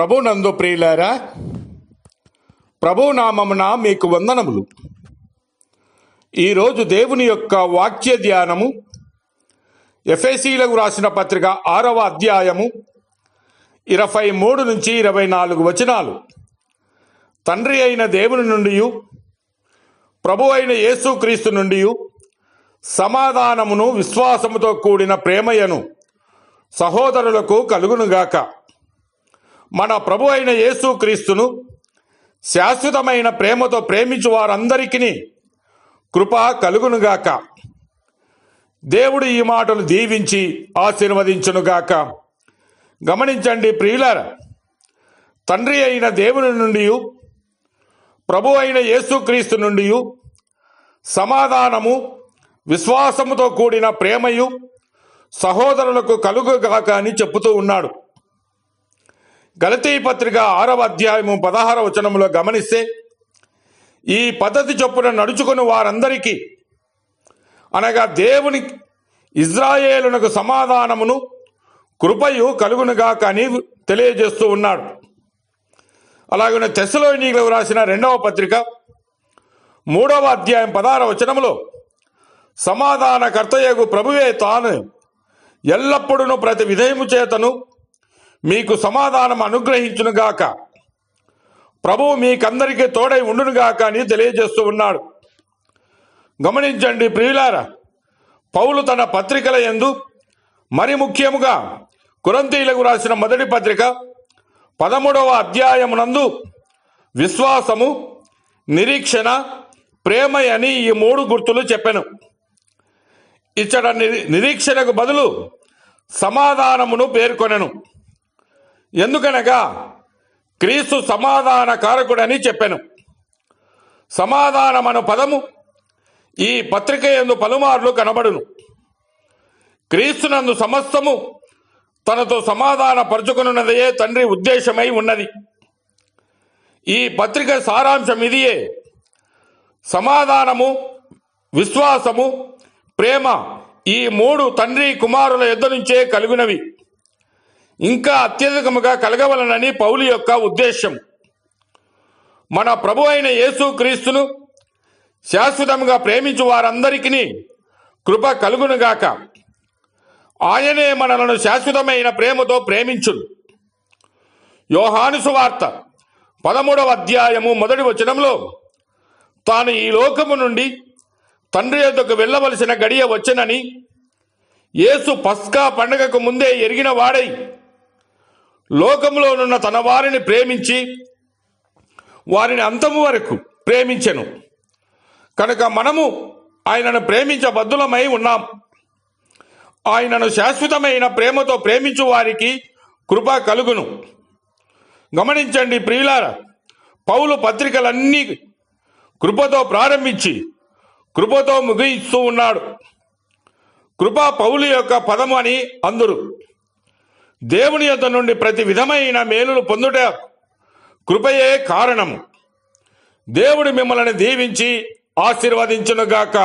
ప్రభు నందు ప్రియులారా ప్రభు నామమున మీకు వందనములు. ఈరోజు దేవుని యొక్క వాక్య ధ్యానము ఎఫ్ఎసీలకు రాసిన పత్రిక ఆరవ అధ్యాయము ఇరవై మూడు నుంచి ఇరవై నాలుగు వచనాలు. తండ్రి అయిన దేవుని నుండి ప్రభు అయిన యేసుక్రీస్తు నుండి సమాధానమును విశ్వాసముతో కూడిన ప్రేమయను సహోదరులకు కలుగునుగాక. మన ప్రభు అయిన యేసుక్రీస్తును శాశ్వతమైన ప్రేమతో ప్రేమించు వారందరికీ కృప కలుగునుగాక. దేవుడు ఈ మాటలు దీవించి ఆశీర్వదించునుగాక గమనించండి ప్రియులార తండ్రి అయిన దేవుని నుండి ప్రభు అయిన యేసుక్రీస్తు నుండి సమాధానము విశ్వాసముతో కూడిన ప్రేమయు సహోదరులకు కలుగుగాక అని చెప్పుతూ ఉన్నాడు. గలతీ పత్రిక ఆరవ అధ్యాయము పదహార వచనములో గమనిస్తే ఈ పద్ధతి చొప్పున నడుచుకుని వారందరికీ అనగా దేవుని ఇజ్రాయేలునకు సమాధానమును కృపయు కలుగునుగా కానీ తెలియజేస్తూ ఉన్నాడు. అలాగే తెశలోనిలకు రాసిన రెండవ పత్రిక మూడవ అధ్యాయం పదహార వచనములో సమాధానకర్తయగు ప్రభువే తాను ఎల్లప్పుడూ ప్రతి విధయము చేతను మీకు సమాధానం అనుగ్రహించునుగాక ప్రభువు మీకందరికీ తోడై ఉండునుగాక అని తెలియజేస్తూ ఉన్నాడు. గమనించండి ప్రియులారా పౌలు తన పత్రికల ఎందు మరి ముఖ్యముగా కురంతీలకు రాసిన మొదటి పత్రిక పదమూడవ అధ్యాయమునందు విశ్వాసము నిరీక్షణ ప్రేమ అని ఈ మూడు గుర్తులు చెప్పాను. ఇచ్చట నిరీక్షణకు బదులు సమాధానమును పేర్కొనెను. ఎందుకనగా క్రీస్తు సమాధాన కారకుడని చెప్పాను. సమాధానమను పదము ఈ పత్రిక ఎందు పలుమార్లు కనబడును. క్రీస్తునందు సమస్తము తనతో సమాధాన పరుచుకున్నదే తండ్రి ఉద్దేశమై ఉన్నది. ఈ పత్రిక సారాంశం ఇదియే. సమాధానము విశ్వాసము ప్రేమ ఈ మూడు తండ్రి కుమారుల యుద్ధ నుంచే కలిగినవి. ఇంకా అత్యధికముగా కలగవలనని పౌలు యొక్క ఉద్దేశం. మన ప్రభు అయిన యేసు క్రీస్తును శాశ్వతంగా ప్రేమించు వారందరికీ కృప కలుగునుగాక ఆయనే మనలను శాశ్వతమైన ప్రేమతో ప్రేమించును. యోహానుసు వార్త పదమూడవ అధ్యాయము మొదటి వచనంలో తాను ఈ లోకము నుండి తండ్రి యొద్దకు వెళ్ళవలసిన గడియ వచ్చనని యేసు పస్కా పండగకు ముందే ఎరిగిన వాడై లోకంలోనున్న తన వారిని ప్రేమించి వారిని అంతము వరకు ప్రేమించెను. కనుక మనము ఆయనను ప్రేమించబద్ధులమై ఉన్నాం. ఆయనను శాశ్వతమైన ప్రేమతో ప్రేమించు వారికి కృప కలుగును. గమనించండి ప్రియులార పౌలు పత్రికలన్నీ కృపతో ప్రారంభించి కృపతో ముగిస్తూ ఉన్నాడు. కృప పౌలు యొక్క పదము అని అందరు దేవుని యొద్ద నుండి ప్రతి విధమైన మేలులు పొందుట కృపయే కారణము. దేవుడు మిమ్మల్ని దీవించి ఆశీర్వదించునుగాక.